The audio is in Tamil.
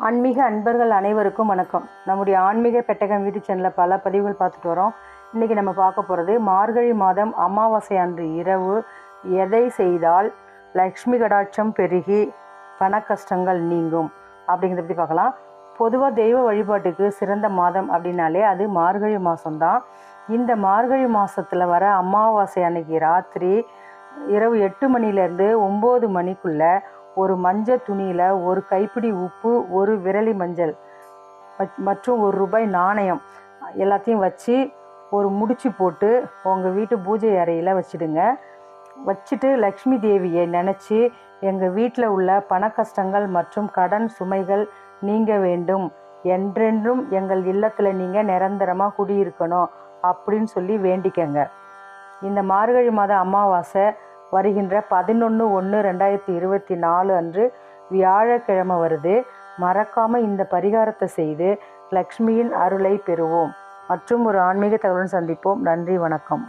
ஆன்மீக அன்பர்கள் அனைவருக்கும் வணக்கம். நம்முடைய ஆன்மீக பெட்டகம் வீட்டு சேனலில் பல பதிவுகள் பார்த்துட்டு வரோம். இன்றைக்கி நம்ம பார்க்க போகிறது மார்கழி மாதம் அமாவாசை அன்று இரவு எதை செய்தால் லக்ஷ்மி கடாட்சம் பெருகி பண கஷ்டங்கள் நீங்கும் அப்படிங்கிறத பற்றி பார்க்கலாம். பொதுவாக தெய்வ வழிபாட்டுக்கு சிறந்த மாதம் அப்படின்னாலே அது மார்கழி மாதம்தான் இந்த மார்கழி மாதத்தில் வர அமாவாசை அன்னைக்கு ராத்திரி இரவு எட்டு மணிலேருந்து ஒம்பது மணிக்குள்ளே ஒரு மஞ்சள் துணியில் ஒரு கைப்பிடி உப்பு ஒரு விரலி மஞ்சள் மற்றும் ஒரு ரூபாய் நாணயம் எல்லாத்தையும் வச்சு ஒரு முடிச்சு போட்டு உங்கள் வீட்டு பூஜை அறையில் வச்சிடுங்க. வச்சுட்டு லக்ஷ்மி தேவியை நினச்சி எங்கள் வீட்டில் உள்ள பண கஷ்டங்கள் மற்றும் கடன் சுமைகள் நீங்க வேண்டும். என்றென்றும் எங்கள் இல்லத்தில் நீங்கள் நிரந்தரமாக குடியிருக்கணும் அப்படின்னு சொல்லி வேண்டிக்கங்க. இந்த மார்கழி மாத அமாவாசை வருகின்ற பதினொன்று ஒன்று ரெண்டாயிரத்தி இருபத்தி நாலு அன்று வியாழக்கிழமை வருது. மறக்காமல் இந்த பரிகாரத்தை செய்து லக்ஷ்மியின் அருளை பெறுவோம். மற்றும் ஒரு ஆன்மீக தகவலுடன் சந்திப்போம். நன்றி வணக்கம்.